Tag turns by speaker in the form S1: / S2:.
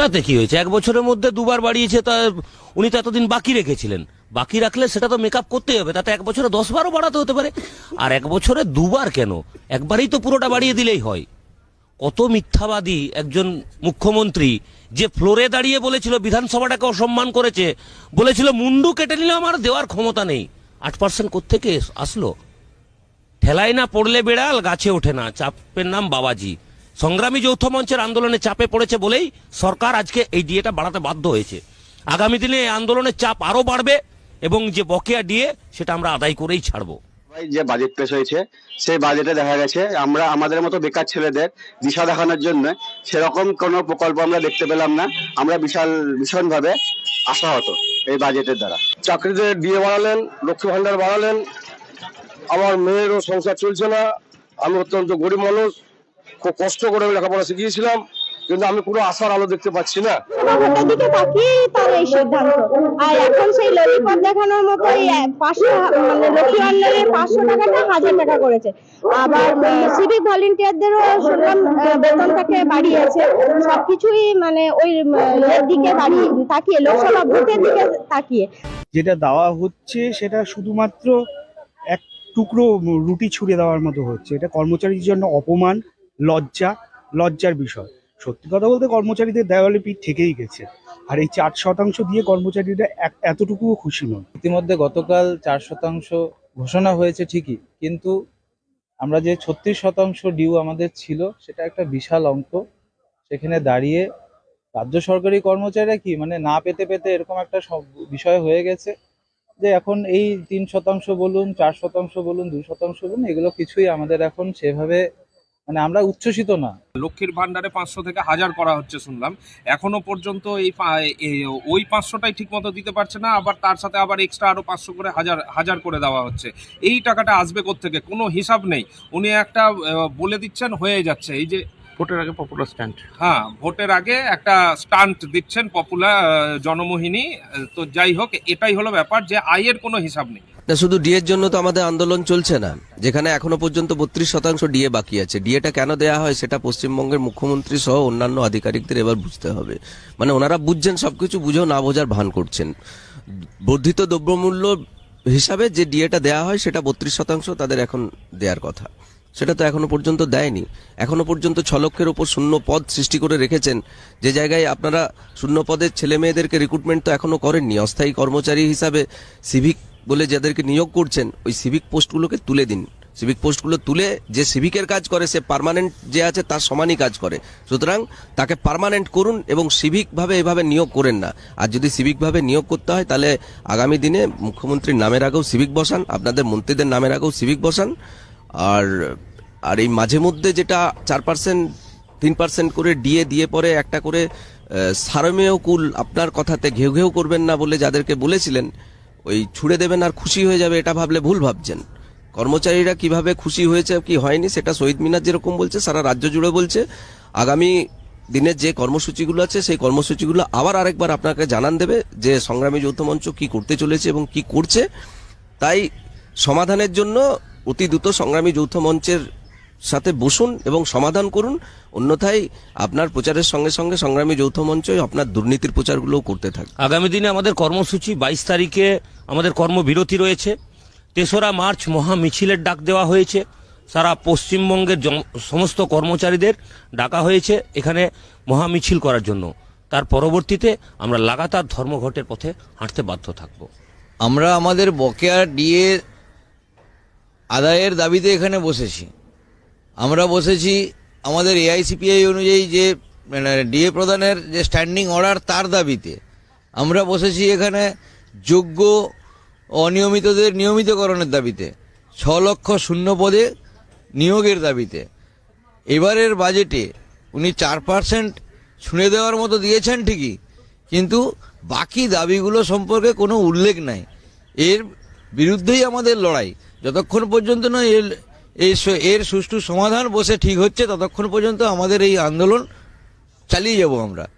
S1: তাতে কি হয়েছে? এক বছরের মধ্যে দুবার বাড়িয়েছে, তা উনি তো এতদিন বাকি রেখেছিলেন। বাকি রাখলে সেটা তো মেকআপ করতেই হবে, তাতে এক বছরে দশ বারও বাড়াতে হতে পারে। আর এক বছরে দুবার কেন? একবারই তো পুরোটা বাড়িয়ে দিলেই হয়। কত মিথ্যাবাদী একজন মুখ্যমন্ত্রী যে ফ্লোরে দাঁড়িয়ে বলেছিল, বিধানসভাটাকে অসম্মান করেছে, বলেছিল, মুন্ডু কেটে নিলে আমার দেওয়ার ক্ষমতা নেই। আট পার্সেন্ট কোথেকে আসলো? ঠেলায় না পড়লে বেড়াল, গাছে ওঠে না। চাপের নাম বাবাজি। সংগ্রামী যৌথ মঞ্চের আন্দোলনে চাপে পড়েছে বলেই সরকার আজকে এই ডিএটা বাড়াতে বাধ্য হয়েছে। আগামী দিনে এই আন্দোলনের চাপ আরও বাড়বে এবং যে বকেয়া ডিএ সেটা আমরা আদায় করেই ছাড়বো।
S2: ভাই যে বাজেট পেশ হয়েছে সেই বাজেটে দেখা গেছে আমরা আমাদের মতো বেকার ছেলেদের দিশা দেখানোর জন্য সেরকম কোনো প্রকল্প আমরা দেখতে পেলাম না। আমরা বিশাল ভীষণভাবে আশাহত এই বাজেটের দ্বারা।
S3: চাকরিতে দিয়ে বাড়ালেন লক্ষ্মী ভান্ডার বাড়ালেন আমার মেয়েরও সংসার চলছে না আমি অত্যন্ত গরিব মানুষ কষ্ট করে আমি লেখাপড়া শিখিয়েছিলাম কিন্তু আমি কোনো আশার আলো দেখতে পাচ্ছি না।
S4: ভোটের দিকে তাকিয়েই তার এই সিদ্ধান্ত। আর এখন সেই ললিপপ দেখানোর মতো এই পাঁচশো মানে লক্ষ্মী ভান্ডারের পাঁচশো টাকাটা হাজার টাকা করেছে। আবার সিভিক ভলেন্টিয়ারদেরও শুনলাম বেতনটাকে বাড়িয়েছে। সবকিছুই মানে ওই ইয়ের দিকে বাড়িয়ে তাকিয়ে লোকসভা ভোটের দিকে তাকিয়ে।
S5: যেটা দেওয়া হচ্ছে সেটা শুধুমাত্র এক টুকরো রুটি ছুঁড়ে দেওয়ার মতো হচ্ছে। এটা কর্মচারীর জন্য অপমান। লজ্জা, লজ্জার বিষয়। সত্যি কথা বলতে কর্মচারীদের দেওয়ালে পিঠ থেকেই গেছে। আর এই চার শতাংশ দিয়ে কর্মচারীরা এতটুকুও খুশি নয়
S6: ইতিমধ্যে গতকাল চার শতাংশ ঘোষণা হয়েছে ঠিকই, কিন্তু আমরা যে ছত্রিশ শতাংশ ডিউ আমাদের ছিল, সেটা একটা বিশাল অঙ্ক সেখানে দাঁড়িয়ে রাজ্য সরকারি কর্মচারীরা কি মানে না পেতে পেতে এরকম একটা সব বিষয় হয়ে গেছে যে এখন এই তিন শতাংশ বলুন, চার শতাংশ বলুন দুই শতাংশ বলুন, এগুলো কিছুই আমাদের এখন সেভাবে মানে আমরা উচ্ছ্বসিত না।
S7: লক্ষ্মীর ভান্ডারে পাঁচশো থেকে হাজার করা হচ্ছে শুনলাম। এখনও পর্যন্ত এই ওই পাঁচশোটাই ঠিক মতো দিতে পারছে না আবার তার সাথে আবার এক্সট্রা আরও পাঁচশো করে হাজার হাজার করে দেওয়া হচ্ছে। এই টাকাটা আসবে থেকে কোনো হিসাব নেই। উনি একটা বলে দিচ্ছেন হয়ে যাচ্ছে। এই যে
S1: ভোটের আগে পপুলার স্ট্যান্ড
S7: হ্যাঁ ভোটের আগে একটা স্টান্ট দিচ্ছেন পপুলার জনমোহিনী। তো যাই হোক এটাই হলো ব্যাপার যে আয়ের কোনো হিসাব নেই।
S8: না, শুধু ডিএর জন্য তো আমাদের আন্দোলন চলছে না। যেখানে এখনও পর্যন্ত বত্রিশ শতাংশ ডিএ বাকি আছে। ডিএটা কেন দেয়া হয় সেটা পশ্চিমবঙ্গের মুখ্যমন্ত্রী সহ অন্যান্য আধিকারিকদের এবার বুঝতে হবে। মানে ওনারা বুঝছেন, সবকিছু বুঝেও না বোঝার ভান করছেন। বর্ধিত দ্রব্যমূল্য হিসাবে যে ডিএটা দেয়া হয় সেটা বত্রিশ শতাংশ তাদের এখন দেওয়ার কথা। সেটা তো এখনও পর্যন্ত দেয়নি। এখনও পর্যন্ত ছ লক্ষের ওপর শূন্য পদ সৃষ্টি করে রেখেছেন। যে জায়গায় আপনারা শূন্য পদের ছেলে মেয়েদেরকে রিক্রুটমেন্ট তো এখনও করেননি। অস্থায়ী কর্মচারী হিসাবে সিভিক বলে যাদেরকে নিয়োগ করছেন, ওই সিভিক পোস্টগুলোকে তুলে দিন। সিভিক পোস্টগুলো তুলে যে সিভিকের কাজ করে, সে পারমানেন্ট যে আছে তার সমানই কাজ করে। সুতরাং তাকে পার্মানেন্ট করুন এবং সিভিকভাবে এভাবে নিয়োগ করেন না। আর যদি সিভিকভাবে নিয়োগ করতে হয়, তাহলে আগামী দিনে মুখ্যমন্ত্রীর নামের আগেও সিভিক বসান, আপনাদের মন্ত্রীদের নামের আগেও সিভিক বসান। আর আর এই মাঝে মধ্যে যেটা চার পার্সেন্ট তিন পার্সেন্ট করে ডিএ দিয়ে পরে একটা করে সারমেয় কুল আপনার কথাতে ঘেউ ঘেউ করবেন না বলে যাদেরকে বলেছিলেন ওই ছুড়ে দেবেন আর খুশি হয়ে যাবে, এটা ভাবলে ভুল ভাবছেন। কর্মচারীরা কীভাবে খুশি হয়েছে কি হয়নি, সেটা শহীদ মিনার যেরকম বলছে, সারা রাজ্য জুড়ে বলছে। আগামী দিনের যে কর্মসূচিগুলো আছে, সেই কর্মসূচিগুলো আবার আরেকবার আপনাকে জানান দেবে যে সংগ্রামী যৌথ মঞ্চ কি করতে চলেছে এবং কি করছে। তাই সমাধানের জন্য অতি দ্রুত সংগ্রামী যৌথ মঞ্চের সাথে বসুন এবং সমাধান করুন। অন্যথায় আপনার প্রচারের সঙ্গে সঙ্গে সংগ্রামী যৌথ মঞ্চ আপনার দুর্নীতির প্রচারগুলোও করতে থাকবে।
S1: আগামী দিনে আমাদের কর্মসূচি বাইশ তারিখে আমাদের কর্মবিরতি রয়েছে। তেসরা মার্চ মহা মিছিলের ডাক দেওয়া হয়েছে। সারা পশ্চিমবঙ্গের সমস্ত কর্মচারীদের ডাকা হয়েছে এখানে মহা মিছিল করার জন্য। তার পরবর্তীতে আমরা লাগাতার ধর্মঘটের পথে হাঁটতে বাধ্য থাকব।
S9: আমরা আমাদের বকেয়া ডিএ আদায়ের দাবিতে এখানে বসেছি। আমরা বসেছি আমাদের এআইসিপিআই অনুযায়ী যে মানে ডিএ প্রদানের যে স্ট্যান্ডিং অর্ডার তার দাবিতে। আমরা বসেছি এখানে যোগ্য অনিয়মিতদের নিয়মিতকরণের দাবিতে, ছ লক্ষ শূন্য পদে নিয়োগের দাবিতে। এবারের বাজেটে উনি চার পার্সেন্ট শুনে দেওয়ার মতো দিয়েছেন ঠিকই, কিন্তু বাকি দাবিগুলো সম্পর্কে কোনো উল্লেখ নাই। এর বিরুদ্ধেই আমাদের লড়াই। যতক্ষণ পর্যন্ত না এর এর সুষ্ঠু সমাধান বসে ঠিক হচ্ছে ততক্ষণ পর্যন্ত আমাদের এই আন্দোলন চালিয়ে যাব আমরা।